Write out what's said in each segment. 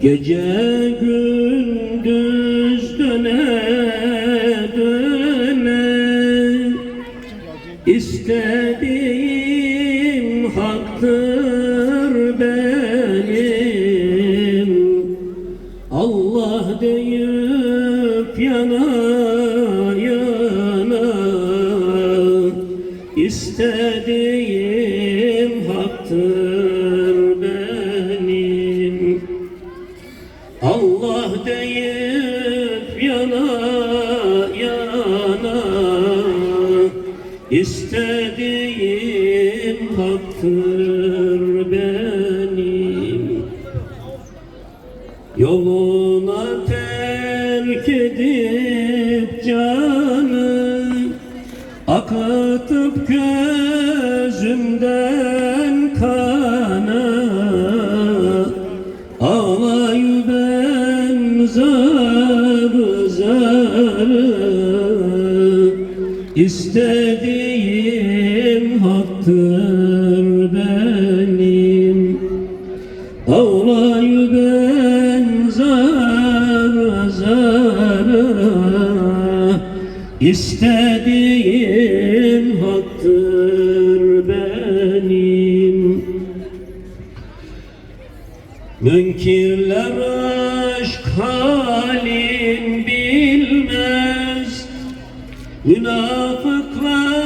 Gece gündüz döne döne İstediğim haktır benim. Allah deyip yana yana istediğim deyip yana yana. İstediğim haktır benim. Yoluna terk edip canı Akıtıp gözümden İstediğim haktır benim. Ağlayı ben zar zara İstediğim haktır benim. Münkirler aşk halin Münafıklar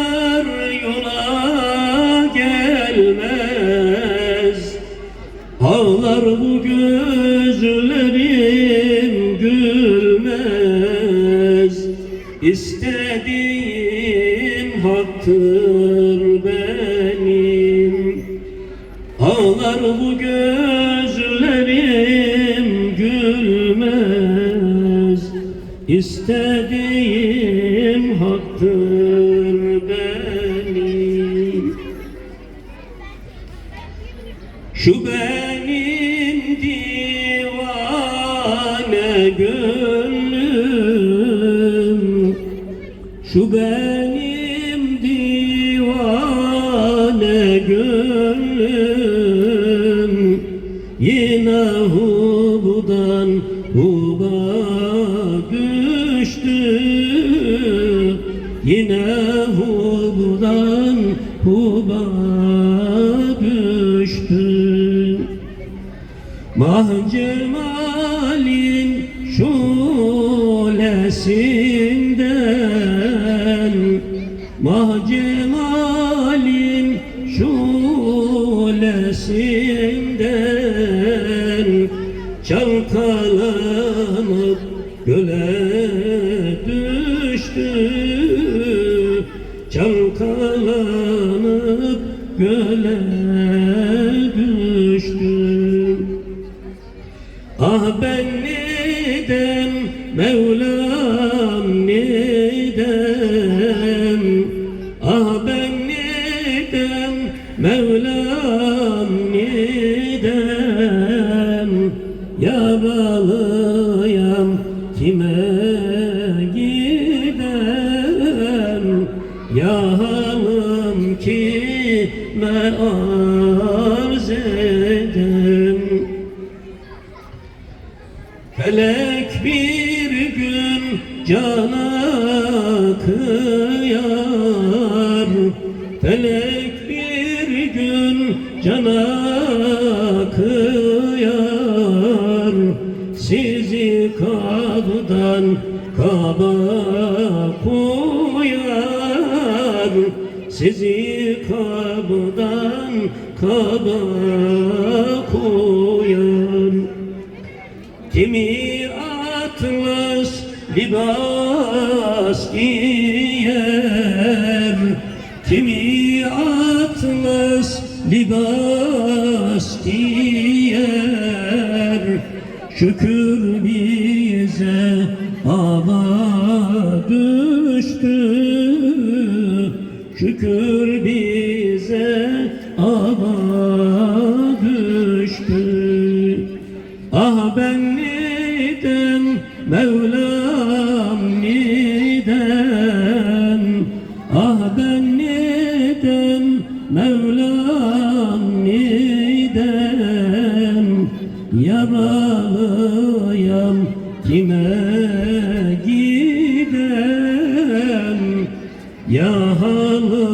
yola gelmez. Ağlar bu gözlerim gülmez. İstediğim haktır benim. Ağlar bu gözlerim gülmez. İstediğim Şu benim divane gönlüm. Şu benim divane gönlüm. Yine hubudan huba düştü. Yine hubudan huba Mah cemalin şulesinden. Mah cemalin şulesinden. Çalkalanıp göle düştü. Çalkalanıp göle neden Mevlam neden? Ah ben neden Mevlam neden? Yaralıyam kime gidem? Ya halim kime arz edem Felek bir gün cana kıyar. Felek bir gün cana kıyar. Sizi kabdan kaba koyar. Sizi kabdan kaba koyar Kimi atlas libas giyer. Kimi atlas libas giyer. Şükür bize ama düştü. Şükür bize Mevlam neden? Ah ben neden? Mevlam neden? Yaralıyam kime gidem ya halım